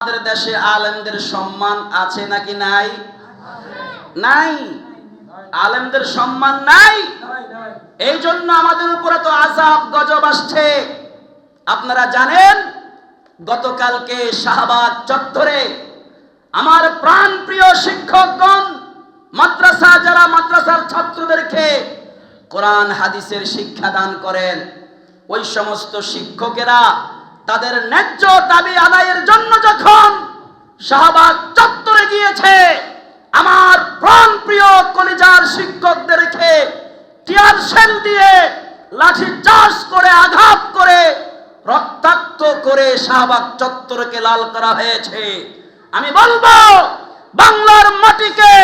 আমাদের দেশে আলেমদের সম্মান আছে নাকি নাই? নাই। আলেমদের সম্মান নাই। এই জন্য আমাদের উপরে তো আজাব গজব আসছে। আপনারা জানেন, গতকালকে শাহবাগ চত্বরে আমার প্রাণ প্রিয় শিক্ষকগণ, মাদ্রাসা, যারা মাদ্রাসার ছাত্রদেরকে কোরআন, হাদিসের শিক্ষা দান করেন, ওই সমস্ত শিক্ষকেরা তাদের ন্যায্য দাবি আদায়ের জন্য যখন শাহবাগ চত্বরে গিয়েছে, আমার প্রাণ প্রিয় কলিজার শিক্ষকদেরকে টিয়ার সেল দিয়ে লাঠি চাষ করে, আঘাত করে, রক্তাক্ত করে শাহবাগ চত্বরকে লাল করা হয়েছে। আমি বলব, বাংলার মাটিকে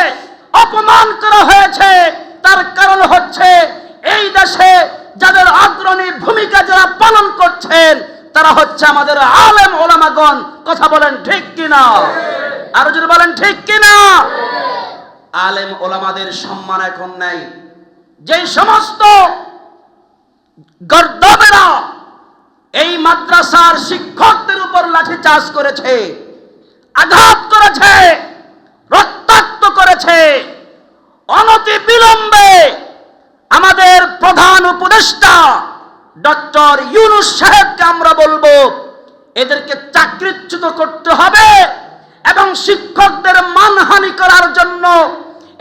অপমান করা হয়েছে। তার কারণ হচ্ছে, এই দেশে যাদের অগ্রণী ভূমিকা যারা পালন করছেন তারা হচ্ছে আমাদের আলেম ওলামাগণ। কথা বলেন ঠিক কিনা? আরও যদি বলেন ঠিক কিনা? আলেম ওলামাদের সম্মান এখন নাই। যে সমস্ত গর্দবেরা এই মাদ্রাসার শিক্ষকদের উপর লাঠি চাষ করেছে, আঘাত করেছে, রক্তাক্ত করেছে অনতি বিলম্বে আমাদের প্রধান উপদেষ্টা ডক্টর ইউনুস সাহেবকে আমরা বলব, এদেরকে চাকরিচ্যুত করতে হবে এবং শিক্ষকদের মানহানি করার জন্য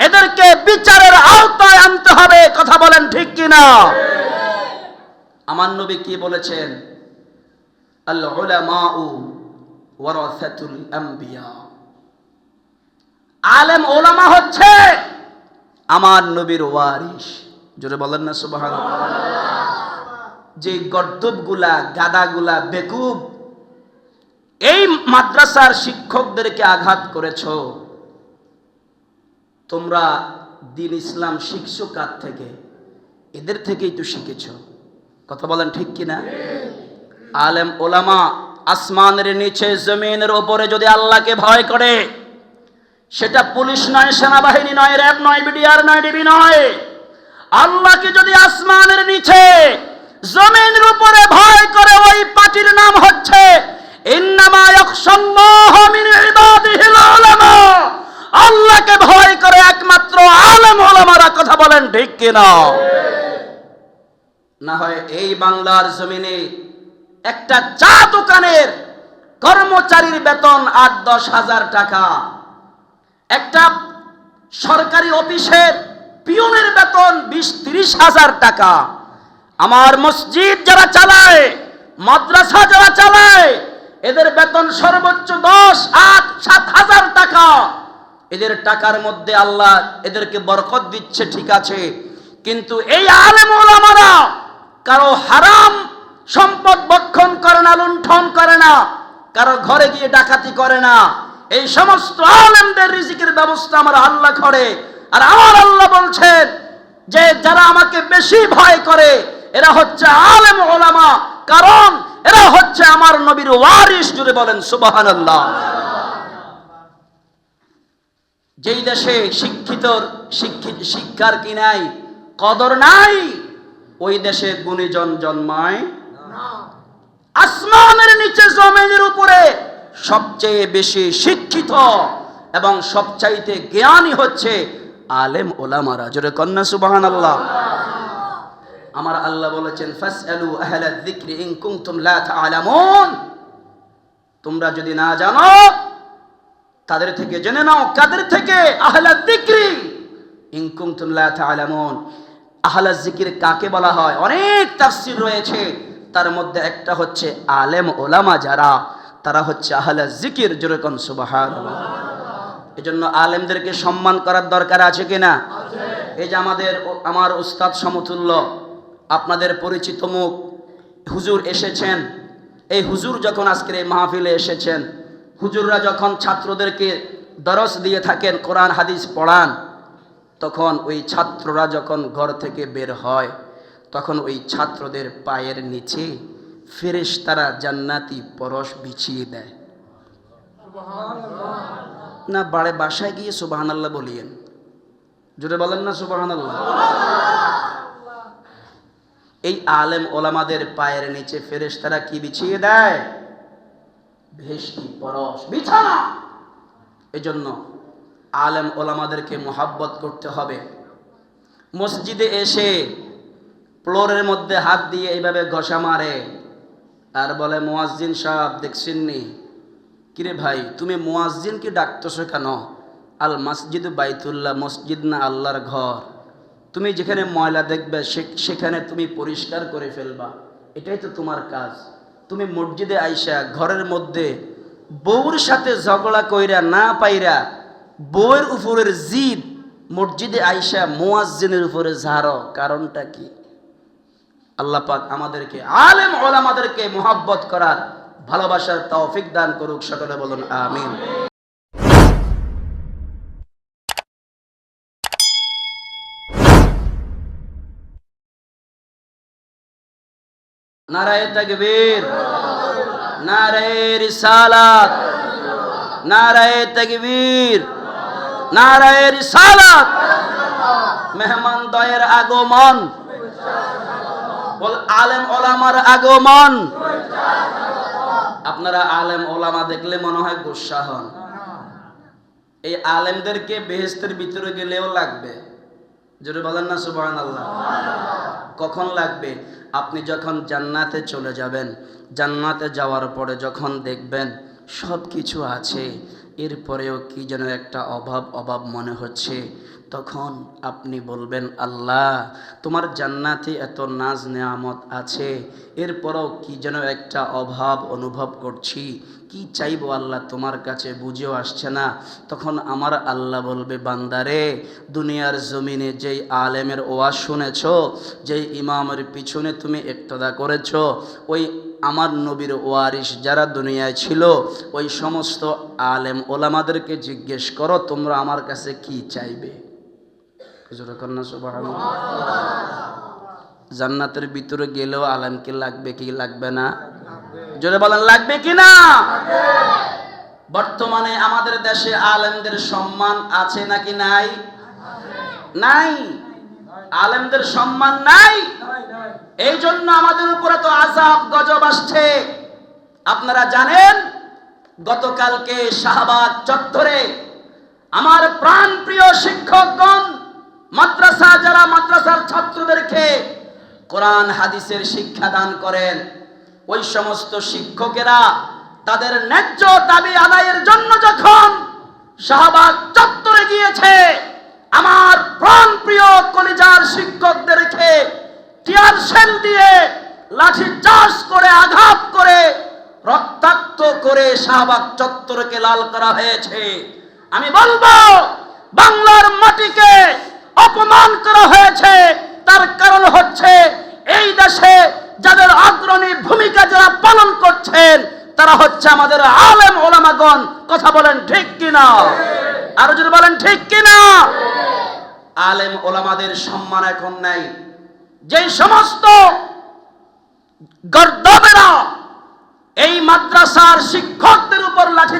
এদেরকে বিচারের আওতায় আনতে হবে, কথা বলেন ঠিক কিনা? আমার নবী কি বলেছেন? আলেম ওলামা হচ্ছে আমার নবীর ওয়ারিস জোরে বলেন না, সুবহানাল্লাহ। যে গর্দবগুলা গাদাগুলা বেকুব, এই মাদ্রাসার শিক্ষকদেরকে আঘাত করেছ। তোমরা দিন ইসলাম শিখছো কার থেকে? এদের থেকেই তো শিখেছ। কথা বলেন ঠিক কিনা? আলেম, ওলামা, আসমানের নিচে, জমিনের ওপরে যদি আল্লাহকে ভয় করে, সেটা পুলিশ নয়, সেনাবাহিনী নয়, র্যাব নয়, বিডিআর নয়, ডিবি নয়। আল্লাহকে যদি আসমানের নিচে জমিনের উপরে ভয় করে ওই পার্টির নাম হচ্ছে আল্লাহকে ভয় করে একমাত্র আলেম ওলামারা কথা বলেন ঠিক কিনা? না হয় এই বাংলার জমিনে একটা চা দোকানের কর্মচারীর বেতন আট, দশ হাজার টাকা, একটা সরকারি অফিসের পিয়নের বেতন বিশ, ত্রিশ হাজার টাকা। আমার মসজিদ যারা চালায়, মাদ্রাসা যারা চালায়, এদের বেতন সর্বোচ্চ দশ, আট, সাত হাজার টাকা। এদের টাকার মধ্যে আল্লাহ এদেরকে বরকত দিচ্ছে, ঠিক আছে। কিন্তু এই আলেম ওলামারা কারও হারাম সম্পদ বক্ষণ করে না, লুণ্ঠন করে না, কারও ঘরে গিয়ে ডাকাতি করে না। এই সমস্ত আলেমদের রিজিকের ব্যবস্থা আমার আল্লাহ করে। আর আমার আল্লাহ বলছেন যে, যারা আমাকে বেশি ভয় করে এরা হচ্ছে আলেম ওলামা। কারণ এরা হচ্ছে আমার নবীর ওয়ারিস জুড়ে বলেন সুবাহান যেই দেশে শিক্ষিত শিক্ষিত, শিক্ষার কি নাই? কদর নাই? ওই দেশে গুণীজন জন্মায় আসমানের নিচে জমিনের উপরে সবচেয়ে বেশি শিক্ষিত এবং সবচাইতে জ্ঞানী হচ্ছে আলেম ওলামারা। জোরে কন্যা সুবাহান আল্লাহ আমার আল্লাহ বলেছেন, ফাসআলু আহলা যিকরি ইন কুনতুম লা তাআলামুন। তোমরা যদি না জানো, তাদের থেকে জেনে নাও, কাদের থেকে? আহলা যিকরি ইন কুনতুম লা তাআলামুন। আহলা যিকির কাকে বলা হয়? অনেক তাফসীর রয়েছে। তার মধ্যে একটা হচ্ছে আলেম ওলামা যারা, তারা হচ্ছে আহলা জিকির যেরকম সুবাহান এজন্য আলেমদেরকে সম্মান করার দরকার আছে কিনা? এই যে আমাদের আমার উস্তাদ সমতুল্য আপনাদের পরিচিত মুখ। হুজুর এসেছেন। এই হুজুর যখন আজকের এই মাহফিলে এসেছেন, হুজুররা যখন ছাত্রদেরকে দরস দিয়ে থাকেন, কোরআন, হাদিস পড়ান, তখন ওই ছাত্ররা যখন ঘর থেকে বের হয়, তখন ওই ছাত্রদের পায়ের নিচে ফেরেশ তারা জান্নাতি পরশ বিছিয়ে দেয়। না, বাড়ে বাসায় গিয়ে সুবাহান আল্লাহ বলিয়েন। জোরে বলেন না সুবাহান আল্লাহ এই আলেম ওলামাদের পায়ের নিচে ফেরেশ তারা কি বিছিয়ে দেয়? ভেষ্টি পরশ, বিছানা। এজন্য আলেম ওলামাদেরকে মোহাব্বত করতে হবে। মসজিদে এসে ফ্লোরের মধ্যে হাত দিয়ে এইভাবে ঘষা মারে। আর বলে, মোয়াজ্জিন সাহেব, দেখছেননি? কিরে ভাই, তুমি মোয়াজ্জিনকে ডাকতেছো কেন? আল মসজিদ বাইতুল্লাহ, মসজিদ না আল্লাহর ঘর? তুমি যেখানে ময়লা দেখবে সেখানে তুমি পরিষ্কার করে ফেলবা। এটাই তো তোমার কাজ। তুমি মসজিদে আইসা, ঘরের মধ্যে বউর সাথে ঝগড়া কইরা না পাইরা বউয়ের উপরের জিদ মসজিদে আইসা মোয়াজ্জিনের উপরে ঝাড়ো। কারণটা কি? আল্লাহ পাক আমাদেরকে, আলেম ওলামাদেরকে মোহাব্বত করার ভালোবাসার তৌফিক দান করুক, সকলে বলুন, আমিন। নারায়ে তাকবীর, নারায়ে রিসালাত, নারায়ে তাকবীর, নারায়ে রিসালাত। মেহমান দয়ের আগমন, বল আলেম ওলামার আগমন। আপনারা আলেম ওলামা দেখলে মনে হয় গুসা হন। এই আলেমদেরকে বেহেস্তের ভিতরে গেলেও লাগবে। জোরে বলেন না সুবহান আল্লাহ কখন লাগবে? আপনি যখন জান্নাতে চলে যাবেন, জান্নাতে যাওয়ার পরে যখন দেখবেন সব কিছু আছে, এরপরেও কি যেন একটা অভাব অভাব মনে হচ্ছে। তখন আপনি বলবেন, আল্লাহ, তোমার জান্নাতে এত নাজ নেয়ামত আছে, এরপরও কি যেন একটা অভাব অনুভব করছি, কি চাইব আল্লাহ তোমার কাছে বুঝেও আসছে না। তখন আমার আল্লাহ বলবে, বান্দারে, দুনিয়ার জমিনে যেই আলেমের ওয়াজ শুনেছ, যেই ইমামের পিছনে তুমি একতদা করেছ, ওই আমার নবীর ওয়ারিস যারা দুনিয়ায় ছিল, ওই সমস্ত আলেম ওলামাদেরকে জিজ্ঞেস করো, তোমরা আমার কাছে কি চাইবে? জোরে কন্যা সুবহানাল্লাহ। জান্নাতের ভিতরে গেলেও আলেমকে লাগবে, কি লাগবে না? জোরে বলেন, লাগবে কি না? বর্তমানে আমাদের দেশে আলেমদের সম্মান আছে নাকি নাই? নাই। আলেমদের সম্মান নাই। এই জন্য আমাদের উপরে তো আজাব গজব আসছে। আপনারা জানেন, গতকালকে শাহবাগ চত্বরে আমার প্রাণ প্রিয় শিক্ষকগণ মাদ্রাসা, যারা মাদ্রাসার ছাত্রদেরকে কোরআন, হাদিসের শিক্ষা দান করেন, ওই সমস্ত শিক্ষকেরা তাদের ন্যায্য দাবি আদায়ের জন্য যখন শাহবাগ চত্বরে গিয়েছে, আমার প্রাণ প্রিয় কলিজার শিক্ষকদেরকে টিয়ার সেল দিয়ে লাঠি চাষ করে, আঘাত করে, রক্তাক্ত করে শাহবাগ চত্বরকে লাল করা হয়েছে। আমি বলব, বাংলার মাটিকে অপমান করা হয়েছে। তার কারণ হচ্ছে এই দেশে যাদের অগ্রণী ভূমিকা যারা পালন করছেন, তারা হচ্ছে আমাদের আলেম ওলামাগণ। কথা বলেন ঠিক কিনা? আরও যদি বলেন ঠিক কিনা? আলেম ওলামাদের সম্মান এখন নাই। যে সমস্ত গর্দবেরা এই মাদ্রাসার শিক্ষকদের উপর লাঠি